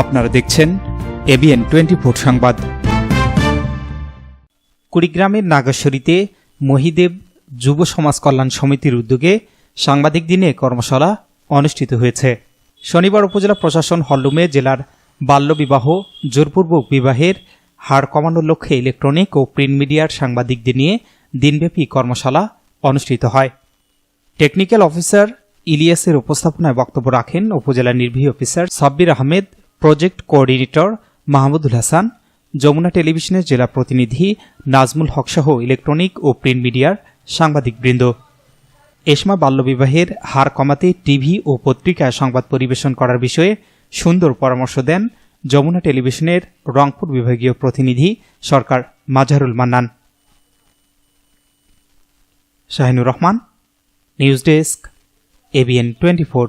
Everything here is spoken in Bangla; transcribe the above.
আপনারা দেখছেন এবিএন টোয়েন্টি ফোর সংবাদ। কুড়িগ্রামের নাগেশ্বরীতে মহিদেব যুব সমাজ কল্যাণ সমিতির উদ্যোগে সাংবাদিক দিনে কর্মশালা অনুষ্ঠিত হয়েছে। শনিবার উপজেলা প্রশাসন হলরুমে জেলার বাল্যবিবাহ, জোরপূর্বক বিবাহের হার কমানোর লক্ষ্যে ইলেকট্রনিক ও প্রিন্ট মিডিয়ার সাংবাদিকদের নিয়ে দিনব্যাপী কর্মশালা অনুষ্ঠিত হয়। টেকনিক্যাল অফিসার ইলিয়াসের উপস্থাপনায় বক্তব্য রাখেন উপজেলা নির্বাহী officer Sabbir Ahmed project coordinator Mahmudul Hasan, Jamuna টেলিভিশনের জেলা প্রতিনিধি নাজমুল হক সহ ইলেকট্রনিক ও প্রিন্ট মিডিয়ার সাংবাদিকবৃন্দ। এসমা বাল্যবিবাহের হার কমাতে টিভি ও পত্রিকায় সংবাদ পরিবেশন করার বিষয়ে সুন্দর পরামর্শ দেন যমুনা টেলিভিশনের রংপুর বিভাগীয় প্রতিনিধি Sarkar Mazharul Mannan. Shahinur Rahman, news desk ABN twenty four.